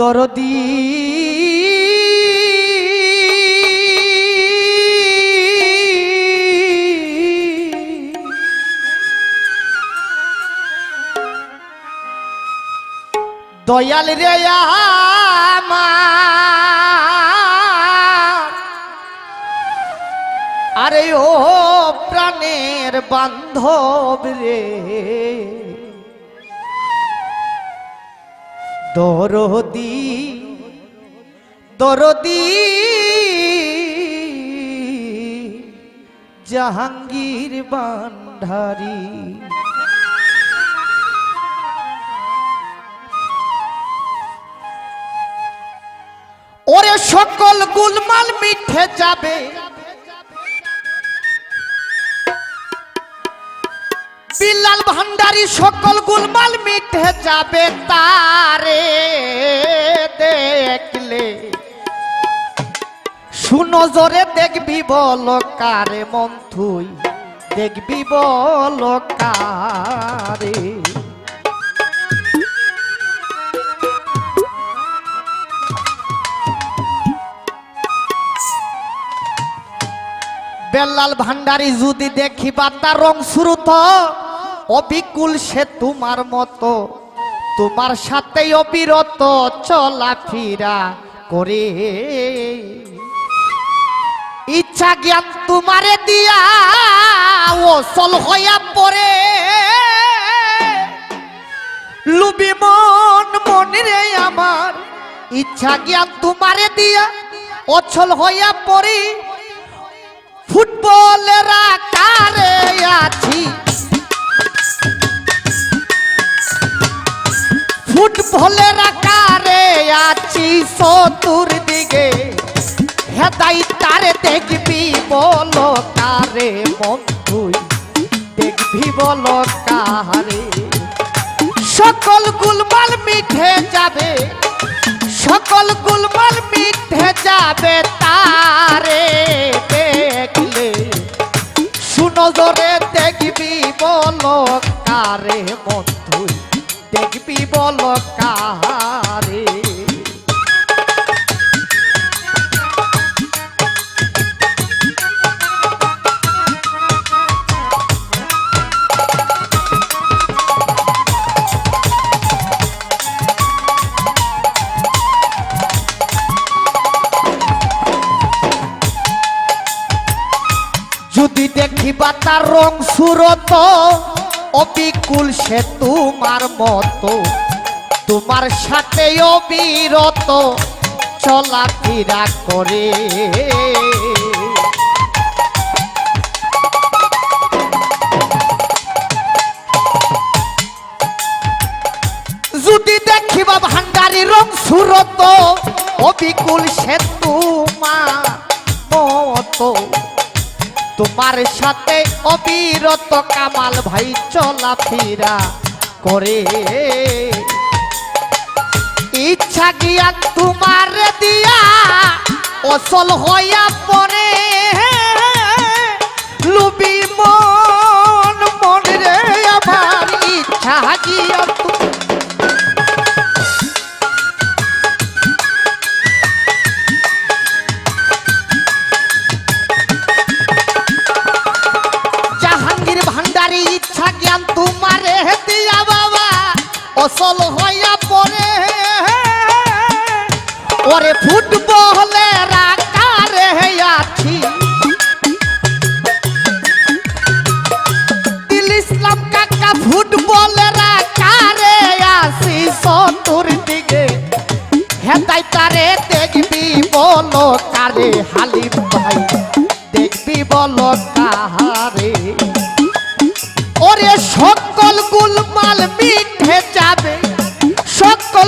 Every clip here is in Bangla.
দরদি। দয়াল রে আরে ও প্রাণের বান্ধব রে। দরদি দরদি। জাহাঙ্গীর বান্ধারি ওরে সকল গুলমাল মিঠে যাবে। বিল্লাল ভান্ডারি সকল গুলমাল মিঠে যাবে তারে দেখলে। শুনো জোরে, দেখবি বল কারে মন তুই দেখবি বল কারে। বেল্লাল ভান্ডারি যদি দেখিবা তার রং সুরুত অবিকুল সে তোমার মতো। তোমার সাথে অবিরত চলাফেরা করে। ইচ্ছা জ্ঞান তোমারে দিয়া ও সল হইয়া পরে লুবি মন মন আমার। ইচ্ছা জ্ঞান তোমারে দিয়া অচল হইয়া পড়ি। ফুটবলের আকারে আছি। ফুটবলের আকারে আছি চতুর দিকে। হেদাই তারে দেখবি বল কারে তুই দেখবি বল কারে সকল গুলমাল মিঠে যাবে, সকল গুলমাল মিঠে যাবে তারে দেখলে। শুনো জোরে দেখবি বল কারে তুই দেখবি বল কারে যদি দেখিবা তার রং সুরত অবিকুল সে তোমার মতো, তোমার সাথে অবিরত চলাফেরা করে। যদি দেখিবা ভান্ডারি রং সুরত, অবিকুল সে তোমার মতো তোমার সাথে অবিরত কামাল ভাই চলাফেরা করে। ইচ্ছা গিয়া তোমার দিয়া অসল হইয়া পরে লুবি মন মন রে ইচ্ছা গিয়া ওরে ফুটবলের আকারে আছি। দিল ইসলাম কাকা ফুটবলের আকারে আসি সতুর দিকে। হেতাই তারে দেখবি বলো কারে হালিম ভাই, দেখবি বলো কাহারে। ওরে সকল গুলমাল মিঠে যাবে, সকল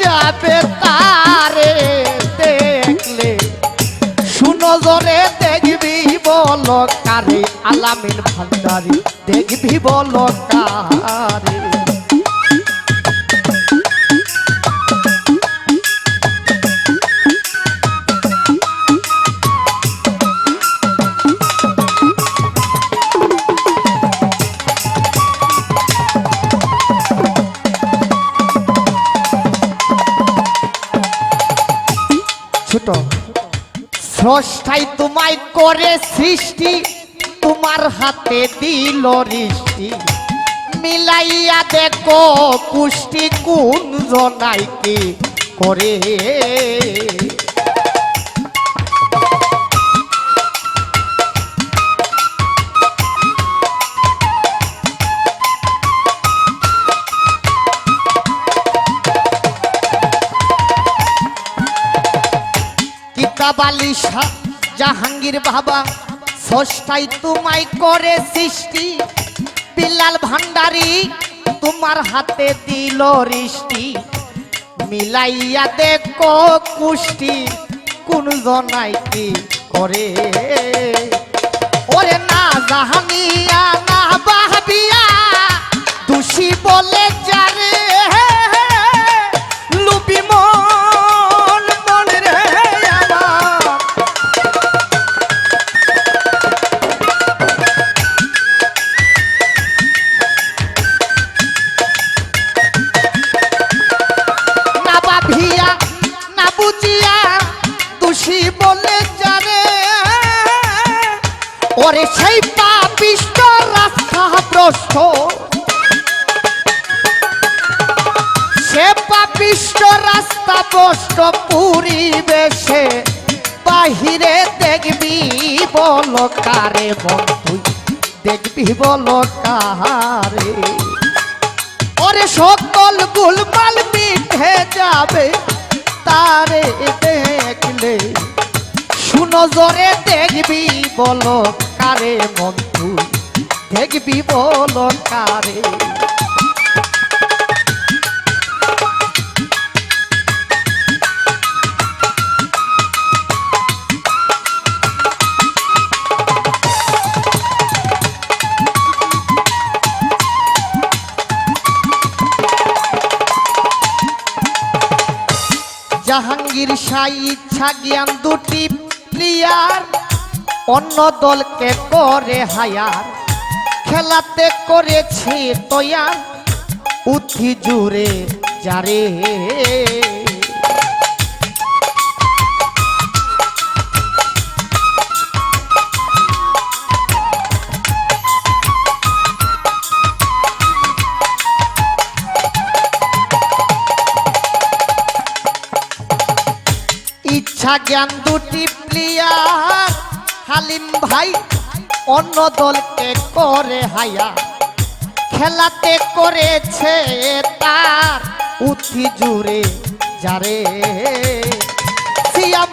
যাবে। বল কারে আলামিন ভান্ডারি দেখবি বল স্রষ্টাই তোমায় করে সৃষ্টি তোমার হাতে দিল ঋষ্টি মিলাইয়া দেখো কুষ্টি কোন জনাই করে। কিতাব আলী শাহ জাহাঙ্গীর বাবা ষষ্ঠাই তোমায় করে সৃষ্টি। বিলাল ভান্ডারি তোমার হাতে দিল ঋষ্টি মিলাইয়া দেখো কুষ্টি, কোন জনাই কি করে? ওরে না জাহানিয়া ভ্রষ্ট সে রাস্তা ভ্রষ্ট পরিবেশে, বাহিরে দেখবি বল কারে মন তুই দেখবি বল কারে ওরে সকল গুলমাল মিঠে যাবে, তারে দেখলে। শুনো জোরে দেখবি বলো কারে মন দেখবি বলো কারে। জাহাঙ্গীর শাহ ইচ্ছা জ্ঞান দুটি প্লেয়ার অন্য দলকে করে হায়ার। খেলাতে করেছে তৈয়ার। উঠি জুড়ে যারে ইচ্ছা জ্ঞান দুটি প্লেয়ার হালিম ভাই অন্য দলকে করে হায়া, খেলাতে করেছে তার উঠি জুড়ে যারে। সিয়াম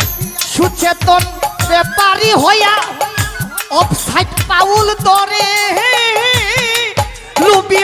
সুচেতন ব্যাপারী হইয়া অফসাইড পাউল দরে লুবি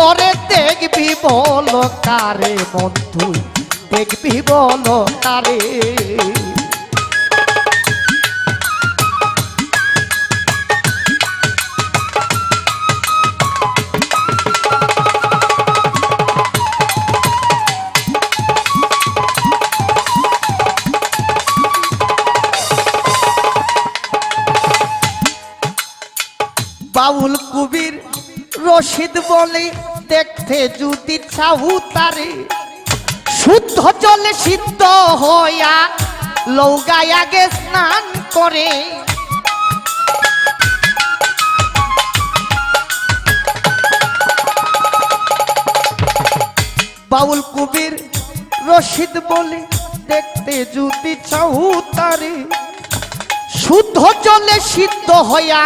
জোরে দেখবি বল কারে বন্ধু? দেখবি বল কারে? বাউল কবির রশিদ বলে, দেখতে যদি চাহু তারে শুদ্ধ জলে সিদ্ধ হইয়া লৌগায় আগে স্নান করে। বাউল কবির রশিদ বলে, দেখতে যদি চাহু তারে শুদ্ধ জলে সিদ্ধ হইয়া